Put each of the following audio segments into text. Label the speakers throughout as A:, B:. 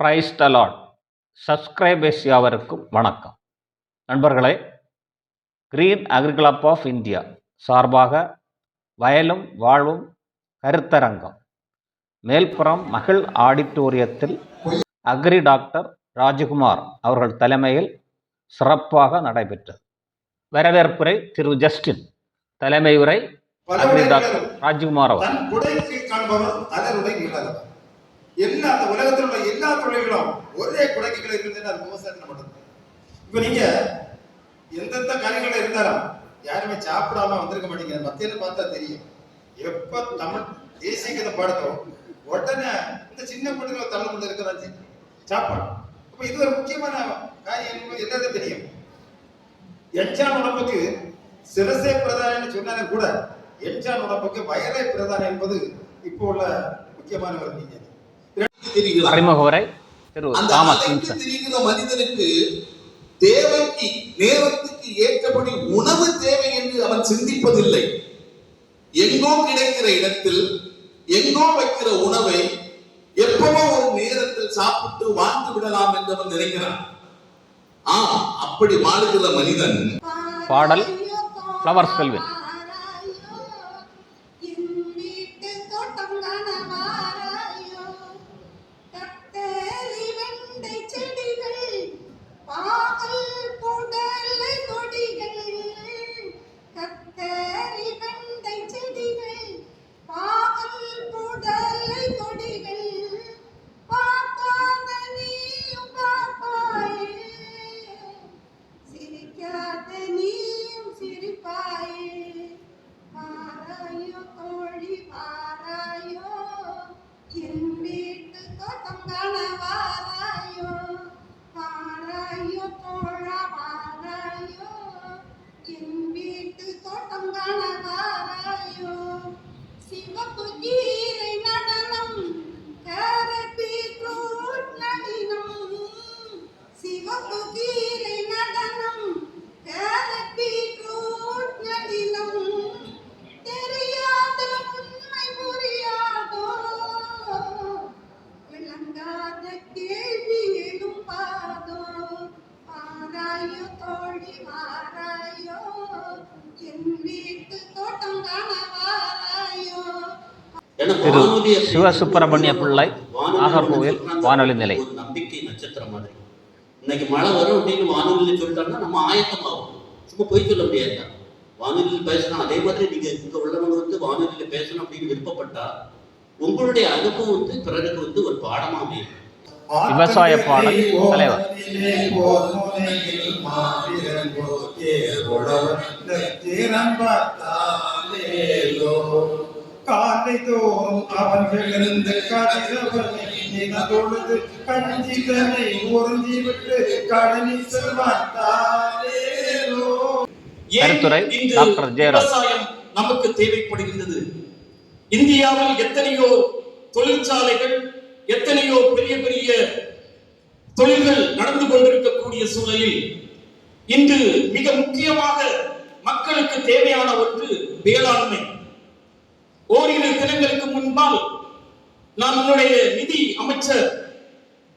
A: Price டலாட் subscribers யாவருக்கும் வணக்கம். நண்பர்களே கிரீன் அக்ரிகிளப் ஆஃப் இந்தியா சார்பாக வயலும் வாழ்வும் கருத்தரங்கம். மேல்புறம் மகிழ் ஆடிட்டோரியத்தில் அக்ரி டாக்டர் ராஜகுமார் அவர்கள் தலைமையில் சிறப்பாக நடைபெற்றது. வரவேற்புரை திரு ஜஸ்டின் தலைமை உரை அக்ரி டாக்டர் ராஜகுமார் அவர்
B: எல்லா அந்த உலகத்தில் உள்ள எல்லா தொழில்களும் ஒரே குடைக்கு கீழே இருந்ததுன்னா அது விவசாயத்தில் மட்டும் இப்ப நீங்க எந்தெந்த காரியங்கள் இருந்தாலும் யாருமே சாப்பிடாம வந்திருக்க மாட்டீங்க. மத்தியில பார்த்தா தெரியும். எப்ப தமிழ் தேசிய கதை பாடுதோ உடனே இந்த சின்ன பிள்ளைகளை தள்ள கொண்டு இருக்கிறாச்சு. சாப்பாடு. அப்ப இது ஒரு முக்கியமான காரியம் என்பது தெரியும். எஞ்சான் உடம்புக்கு சிரசே பிரதானம் சொன்னாலும் கூட எஞ்சான் உடம்புக்கு வயதே பிரதானம் என்பது இப்போ உள்ள முக்கியமான ஒரு நீங்க.
C: திரிகிறான்.
A: அறிமுக உரை திரு
C: அந்த
A: தாமஸ்
C: அலைந்து
A: சிம்சன்
C: திரிகிற மனிதனுக்கு தேவைக்கு நேரத்துக்கு ஏற்றபடி உணவு தேவை என்று அவன் சிந்திப்பதில்லை. எங்கோ கிடைக்கிற இடத்தில் எங்கோ வைக்கிற உணவை எப்பவோ ஒரு நேரத்தில் சாப்பிட்டு வாழ்ந்து விடலாம் என்று அவன் நினைக்கிறான். ஆ அப்படி வாழுகிற மனிதன்
A: பாடல் ஃப்ளவர்ஸ் கல்வின் திரு சிவசுப்பிரமணிய பிள்ளை, நாகர்கோவில் வானொலி நிலை.
C: ஒரு நம்பிக்கை நட்சத்திரம் மாதிரி. இன்னைக்கு மழை வரும் அப்படின்னு வானொலியில் சொல்லிட்டாங்கன்னா நம்ம ஆயத்தமாகும். சும்மா போய் சொல்ல முடியாது. வானொலியில் பேசணும் அதே மாதிரி நீங்க இங்க உள்ளவங்க வந்து வானொலியில பேசணும் அப்படின்னு விருப்பப்பட்டா உங்களுடைய அனுபவம் வந்து பிறருக்கு வந்து ஒரு பாடமா அமையும்.
A: விவசாய பாடல் தலைவர்.
B: காலை தோறும் அவர்கள் இருந்து கதிரவனை நிகழ்ந்தொழுது கஞ்சி தன்னை உறிஞ்சி விட்டு கடனி செல்வான் தாரேலோ
C: ஏன்
A: கருத்துரை டாக்டர் ஜெயராஜ்.
C: நமக்கு தேவைப்படுகின்றது? இந்தியாவில் எத்தனையோ தொழிற்சாலைகள் எத்தனையோ பெரிய பெரிய தொழில்கள் நடந்து கொண்டிருக்கக்கூடிய சூழலில் இன்று மிக முக்கியமாக மக்களுக்கு தேவையான ஒன்று வேளாண்மை. ஓரிரு தினங்களுக்கு முன்பால் நம்முடைய நிதி அமைச்சர்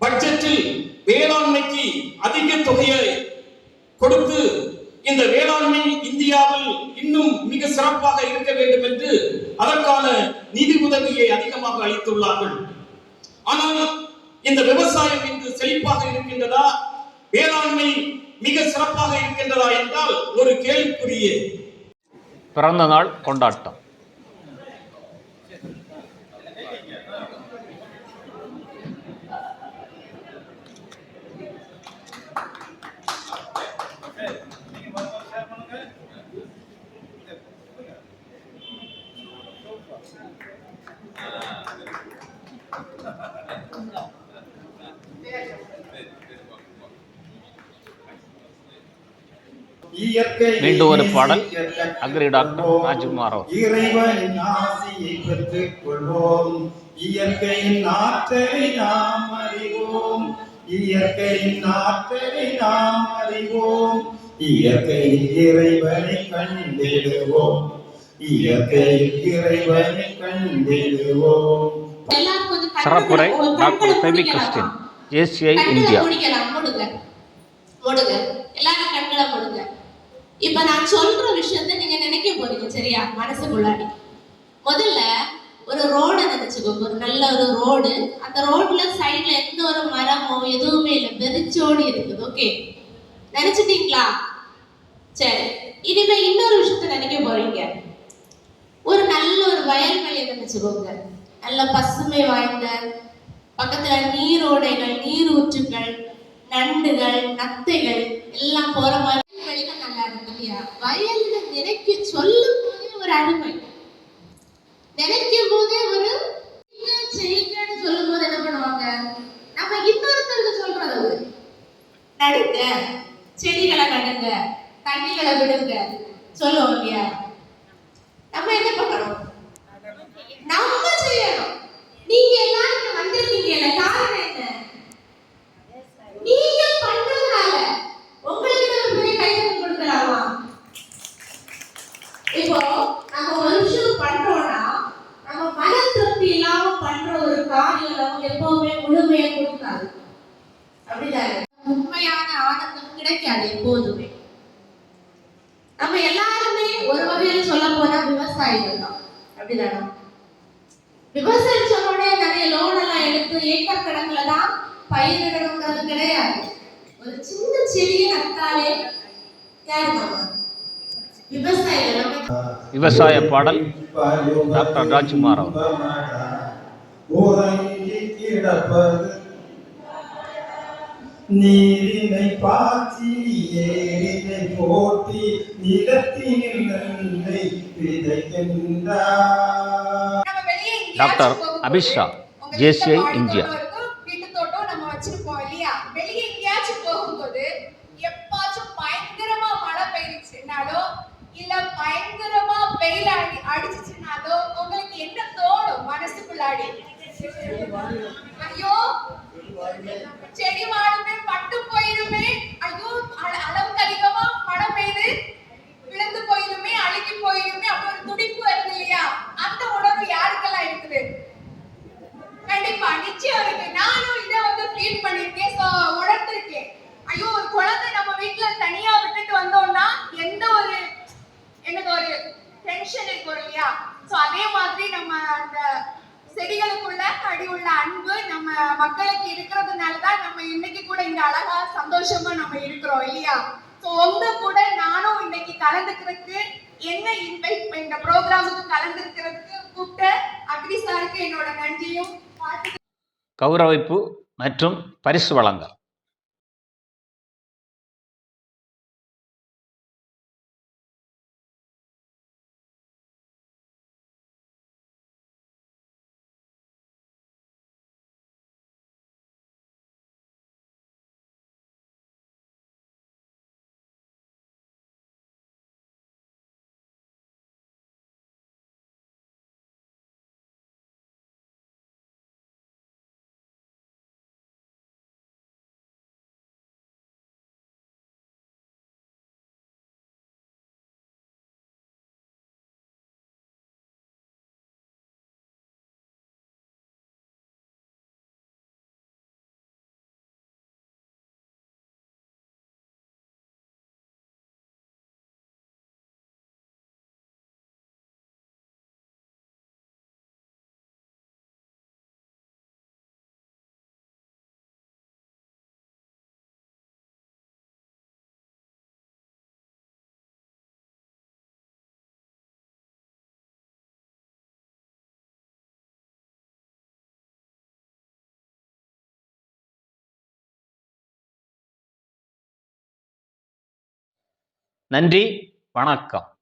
C: பட்ஜெட்டில் வேளாண்மைக்கு அதிக தொகையை கொடுத்து இந்த வேளாண்மை இந்தியாவில் இன்னும் மிக சிறப்பாக இருக்க வேண்டும் என்று அதற்கான நிதி உதவியை அதிகமாக அளித்துள்ளார்கள். ஆனால் இந்த விவசாயம் இன்று செழிப்பாக இருக்கின்றதா? வேளாண்மை மிக சிறப்பாக இருக்கின்றதா என்றால் ஒரு கேள்விக்குரிய
A: பிறந்த நாள் கொண்டாட்டம். மீண்டும் ஒரு பாடல். அக்ரி டாக்டர் ராஜ்குமார்
B: இறைவனின் ஆசையை பெற்றுக் கொள்வோம் இயற்கையின் ஆற்றலை நாம் அறிவோம். இயற்கையின் ஆற்றலை நாம் அறிவோம். இயற்கையில் இறைவனை கண்டிடுவோம். இயற்கையில் இறைவனை கண்டிடுவோம்.
A: டாக்டர்
D: மூடிக்கலாம்.
A: கிறிஸ்டின்
E: கண்களை
A: இந்தியா
E: மூடுங்க எல்லாரும் கண்களை மூடுங்க. இப்ப நான் சொல்ற விஷயத்த நீங்க நினைக்க போறீங்க சரியா? மனசுக்குள்ளாடி முதல்ல ஒரு ரோட நினைச்சுக்கோங்க ஒரு நல்ல ஒரு ரோடு. அந்த ரோட்ல சைடுல எந்த ஒரு மரமோ எதுவுமே இல்லை வெறிச்சோடி இருக்குது ஓகே நினைச்சிட்டீங்களா? சரி. இனிமே இன்னொரு விஷயத்த நினைக்க போறீங்க. ஒரு நல்ல ஒரு வயல்வெளியை நினைச்சுக்கோங்க நல்ல பசுமை வாய்ந்த பக்கத்துல நீரோடைகள் நீரூற்றுகள் நண்டுகள் நத்தைகள் எல்லாம் போற மாதிரி நல்லா இருக்கு இல்லையா? வயல்ல நினைக்க சொல்லும் போதே ஒரு அருமை நினைக்கும் போதே ஒரு "செய்யுங்க, செய்யுங்கன்னு சொல்லும் போது என்ன பண்ணுவாங்க நம்ம இன்னொருத்தருக்கு சொல்றது அது நடுங்க செடிகளை நடுங்க தண்ணிகளை விடுங்க சொல்லுவோம் இல்லையா நம்ம என்ன பண்ணணும் நம்ம செய்யணும் நீங்க எல்லாரும் இங்க வந்திருக்கீங்கல்ல காரணம் என்ன நீங்க பண்றதுனால உங்களுக்கு நம்ம பெரிய கைத்தறி கொடுக்கலாமா இப்போ நம்ம ஒரு விஷயம் பண்றோம்னா நம்ம மன திருப்தி இல்லாம பண்ற ஒரு காரியம் நமக்கு எப்பவுமே முழுமையை கொடுக்காது. அப்படிதானே? உண்மையான ஆனந்தம் கிடைக்காது எப்போதுமே. நம்ம எல்லாருமே ஒரு வகையில சொல்ல போனா விவசாயிகள் தான். அப்படிதானே? விவசாயம் சொன்ன உடனே நிறைய லோன் எல்லாம் எடுத்து ஏக்கர் கணக்குல தான் பயிரிடணுங்கிறது கிடையாது. ஒரு சின்ன செடியை நட்டாலே யாரு
A: விவசாய பாடல் டாக்டர் ராஜ்குமார் அவர்
F: நீரினை பாய்ச்சி ஏரினை போட்டி நிலத்தினில் நன்மை விதைக்கின்றார்
A: டாக்டர் அபிஷா,
D: மாடி
A: இந்தியா.
D: ஐயோ செடி வாடுமே பட்டு போயிருமே. ஐயோ அள- அளவுக்கு அதிகமா மழை பெய்யுது விழுந்து போயிருமே அழுகி போயிருமே அப்ப ஒரு துடிப்பு வருது இல்லையா? அந்த உணர்வு யாருக்கெல்லாம் இருக்குது? கண்டிப்பா நிச்சயம் இருக்கு. நானும் இதை வந்து ஃபீல் பண்ணிருக்கேன் சோ உணர்ந்திருக்கேன். ஐயோ ஒரு குழந்தை நம்ம வீட்டுல தனியா விட்டுட்டு வந்தோம்னா எந்த ஒரு எனக்கு ஒரு டென்ஷன் இருக்கும் இல்லையா? சோ அதே மாதிரி நம்ம செடிகளுக்குள்ள அடி உள்ள அன்பு நம்ம மக்களுக்கு இருக்கிறதுனால தான் நம்ம இன்னைக்கு கூட இந்த அழகா சந்தோஷமா நம்ம இருக்கிறோம் இல்லையா? சோ உங்க கூட நானும் இன்னைக்கு கலந்துக்கிறதுக்கு என்ன இன்வைட் இந்த ப்ரோக்ராமுக்கு கலந்துருக்கிறதுக்கு கூப்பிட்ட அக்னி சாருக்கு என்னோட நன்றியும்
A: கௌரவிப்பு மற்றும் பரிசு வழங்கல். நன்றி வணக்கம்.